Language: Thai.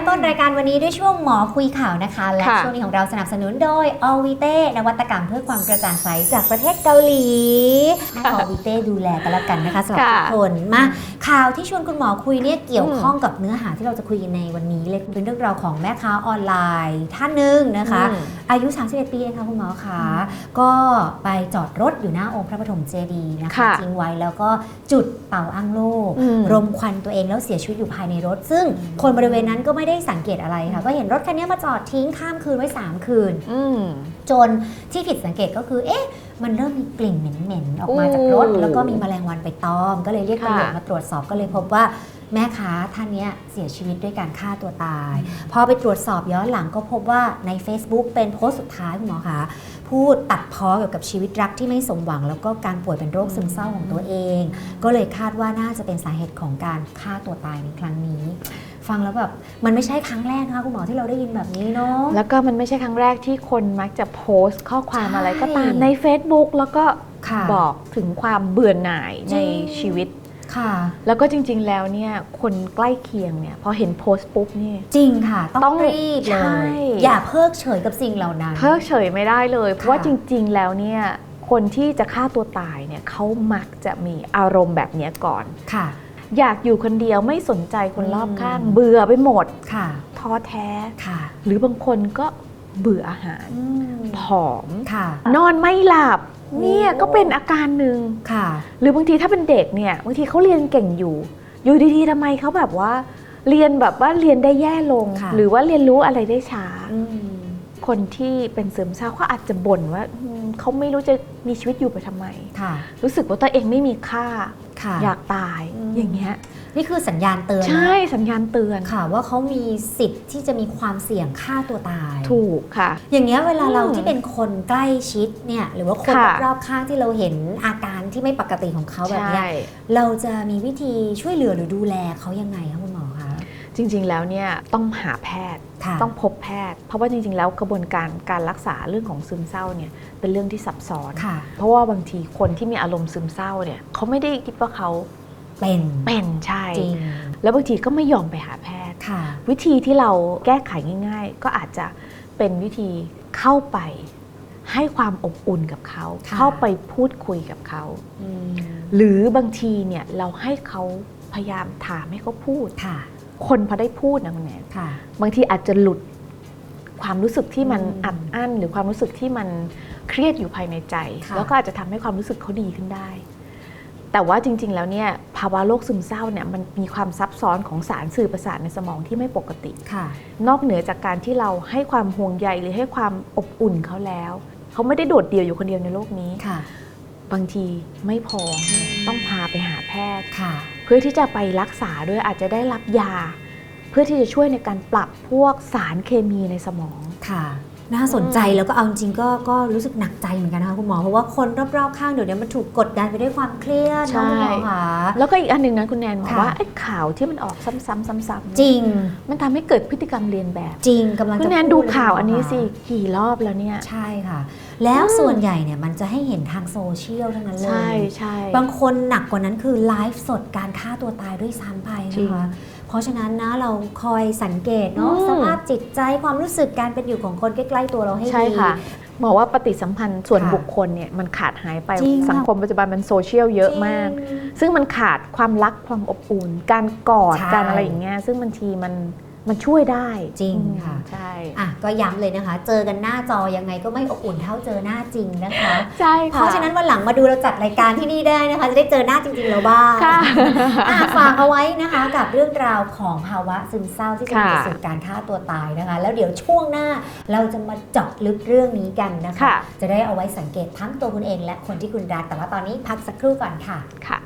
ริ่มต้นรายการวันนี้ด้วยช่วงหมอคุยข่าวนะคะ และค่ะช่วงนี้ของเราสนับสนุนโดย o v i t e นวัตกรรมเพื่อความกระจ่างใสจากประเทศเกาหลีให้ o v i t e ดูแลกันแล้วกันนะคะสำหรับทุกคนมาข่าวที่ชวนคุณหมอคุยเนี่ยเกี่ยวข้องกับเนื้อหาที่เราจะคุยกันในวันนี้เลยเป็นเรื่องราวของแม่ค้าออนไลน์ท่านหนึ่งนะคะอืมอายุ 31 ปีเองค่ะคุณหมอคะก็ไปจอดรถอยู่หน้าองค์พระปฐมเจดีย์นะคะค่ะทิ้งไว้แล้วก็จุดเป่าอั้งโลกอืมรมควันตัวเองแล้วเสียชีวิตอยู่ภายในรถ ซึ่งคนบริเวณนั้นก็ไม่ได้สังเกตอะไรค่ะ ก็เห็นรถคันนี้มาจอดทิ้งข้ามคืนไว้ 3 คืนอืมจนที่ผิดสังเกตก็คือ เอ๊ะ มันเริ่มมีกลิ่นเหม็นๆออกมาจากรถโอ้แล้วก็มีแมลงวันไปตอม ก็เลยเรียกค่ะตำรวจมาตรวจสอบก็เลยพบว่าแม่ค้าท่านเนี้ยเสียชีวิตด้วยการฆ่าตัวตาย พอไปตรวจสอบย้อนหลังก็พบว่าใน Facebook เป็นโพสต์สุดท้ายคุณหมอคะพูดตัดพ้อเกี่ยวกับชีวิตรักที่ไม่สมหวัง แล้วก็การป่วยเป็นโรคซึมเศร้าของตัวเอง ก็เลยคาดว่าน่าจะเป็นสาเหตุของการฆ่าตัวตายในครั้งนี้ ฟังแล้วแบบมันไม่ใช่ครั้งแรกนะคะคุณหมอที่เราได้ยินแบบนี้เนาะ แล้วก็มันไม่ใช่ครั้งแรกที่คนมักจะโพสต์ข้อความใช่อะไรก็ตามใน Facebook แล้วก็ค่ะบอกถึงความเบื่อหน่ายจริในงชีวิตค่ะแล้วก็จริงๆ แล้วเนี่ยคนใกล้เคียงเนี่ยพอเห็นโพสต์ปุ๊บนี่จริงค่ะต้ต้อองงรีบใช่เลยอย่าเพิกเฉยกับสิ่งเหล่านั้น เพิกเฉยไม่ได้เลย เพราะว่าค่ะจริง ๆ แล้วเนี่ยคนที่จะฆ่าตัวตายเนี่ยเขามักจะมีอารมณ์แบบเนี้ยก่อนค่ะ อยากอยู่คนเดียวไม่สนใจคนรอบอืมข้าง เบื่อไปหมดค่ะท้อแท้ค่ะ หรือบางคนก็เบื่ออาหารอืมผอมค่ะ นอนไม่หลับโอ้เนี่ยก็เป็นอาการหนึ่งค่ะ หรือบางทีถ้าเป็นเด็กเนี่ยบางทีเขาเรียนเก่งอยู่ อยู่ดีๆทำไมเขาแบบว่า เรียนแบบว่าเรียนได้แย่ลงค่ะหรือว่าเรียนรู้อะไรได้ช้าอืมคนที่เป็นซึมเศร้าเขาอาจจะบ่นว่าอืมเขาไม่รู้จะมีชีวิตอยู่ไปทำไมค่ะรู้สึกว่าตัวเองไม่มีค่า ค่ะ อยากตายอืม อย่างเงี้ยนี่คือสัญญาณเตือนนะใช่สัญญาณเตือนค่ะว่าเขามีสิทธิ์ที่จะมีความเสี่ยงฆ่าตัวตาย ถูกค่ะ อย่างเงี้ยเวลาเราอืมที่เป็นคนใกล้ชิดเนี่ยหรือว่าคนค่ะ รอบๆข้างที่เราเห็นอาการที่ไม่ปกติของเขาแบบใช่เนี้ยเราจะมีวิธีช่วยเหลือหรือดูแลเขายังไงคะคุณหมอคะ จริง ๆ แล้วเนี่ยต้องหาแพทย์ค่ะต้องพบแพทย์ เพราะว่าจริง ๆ แล้วกระบวนการการรักษาเรื่องของซึมเศร้าเนี่ยเป็นเรื่องที่ซับซ้อนค่ะเพราะว่าบางทีคนที่มีอารมณ์ซึมเศร้าเนี่ยเขาไม่ได้คิดว่าเขาเป็นเป็นใช่จริงแล้วบางทีก็ไม่ยอมไปหาแพทย์ค่ะวิธีที่เราแก้ไขง่าย ๆ ก็อาจจะเป็นวิธีเข้าไปให้ความอบอุ่นกับเขาค่ะเข้าไปพูดคุยกับเขาอืมหรือบางทีเนี่ยเราให้เขาพยายามถามให้เขาพูด ค่ะคนพอได้พูดนะคุณแนนค่ะบางทีอาจจะหลุดความรู้สึกที่มันอืมอัดอั้น หรือความรู้สึกที่มันเครียดอยู่ภายในใจค่ะแล้วก็อาจจะทำให้ความรู้สึกเขาดีขึ้นได้ แต่ว่าจริง ๆ แล้วเนี่ยภาวะโรคซึมเศร้าเนี่ยมันมีความซับซ้อนของสารสื่อประสาทในสมองที่ไม่ปกติค่ะนอกเหนือจากการที่เราให้ความห่วงใยหรือให้ความอบอุ่นเขาแล้ว เขาไม่ได้โดดเดี่ยวอยู่คนเดียวในโลกนี้ค่ะบางทีไม่พอต้องพาไปหาแพทย์ค่ะเพื่อที่จะไปรักษาด้วยอาจจะได้รับยา เพื่อที่จะช่วยในการปรับพวกสารเคมีในสมองค่ะ น่าสนใจแล้วก็เอาจริงๆก็ก็รู้สึกหนักใจเหมือนกันนะคะคุณหมอเพราะว่าคนรอบๆข้างเดี๋ยวนี้มันถูกกดดันไปด้วยความเครียดใช่เนาะคุณหมอคะแล้วก็อีกอันหนึ่งนะคุณแนนบอกค่ะว่าไอ้ข่าวที่มันออกซ้ำๆซ้ำๆจริง มันทำให้เกิดพฤติกรรมเรียนแบบ จริงกำลังคุจะณแนนพูดูเลยข่าวคุณหมอันนี้คะสิกี่รอบแล้วเนี่ยใช่ค่ะ แล้วอืมส่วนใหญ่เนี่ยมันจะให้เห็นทางโซเชียลทั้งนั้นเลใช่ยใช่บางคนหนักกว่านั้นคือไลฟ์สดการฆ่าตัวตายด้วยซ้ำไปจรินะงคะ เพราะฉะนั้นนะเราคอยสังเกตเนาะอืม สภาพจิตใจความรู้สึกการเป็นอยู่ของคนใกล้ๆตัวเราให้ใช่ดี ค่ะบอกว่าปฏิสัมพันธ์ส่วนค่ะบุคคลเนี่ยมันขาดหายไปจริงสังคมปัจจุบันมันโซเชียลเยอะมากจริงซึ่งมันขาดความรักความอบอุ่น การกอดใช่ การอะไรอย่างเงี้ยซึ่งบางทีมัน มันช่วยได้จริงค่ะใช่อะก็ย้ำเลยนะคะ เจอกันหน้าจอยังไงก็ไม่อบอุ่นเท่าเจอหน้าจริงนะคะใช่ค่ะเพราะฉะนั้นวันหลังมาดูเราจัดรายการที่นี่ได้นะคะ จะได้เจอหน้าจริงๆเราบ้างอะฝากเอาไว้นะคะกับเรื่องราวของภาวะซึมเศร้าที่จะนำไปสู่การฆ่าตัวตายนะคะ แล้วเดี๋ยวช่วงหน้าเราจะมาเจาะลึกเรื่องนี้กันนะคะ จะได้เอาไว้สังเกตทั้งตัวคุณเอง และคนที่คุณรักแต่ว่าตอนนี้พักสักครู่ก่อนค่ะค่ะ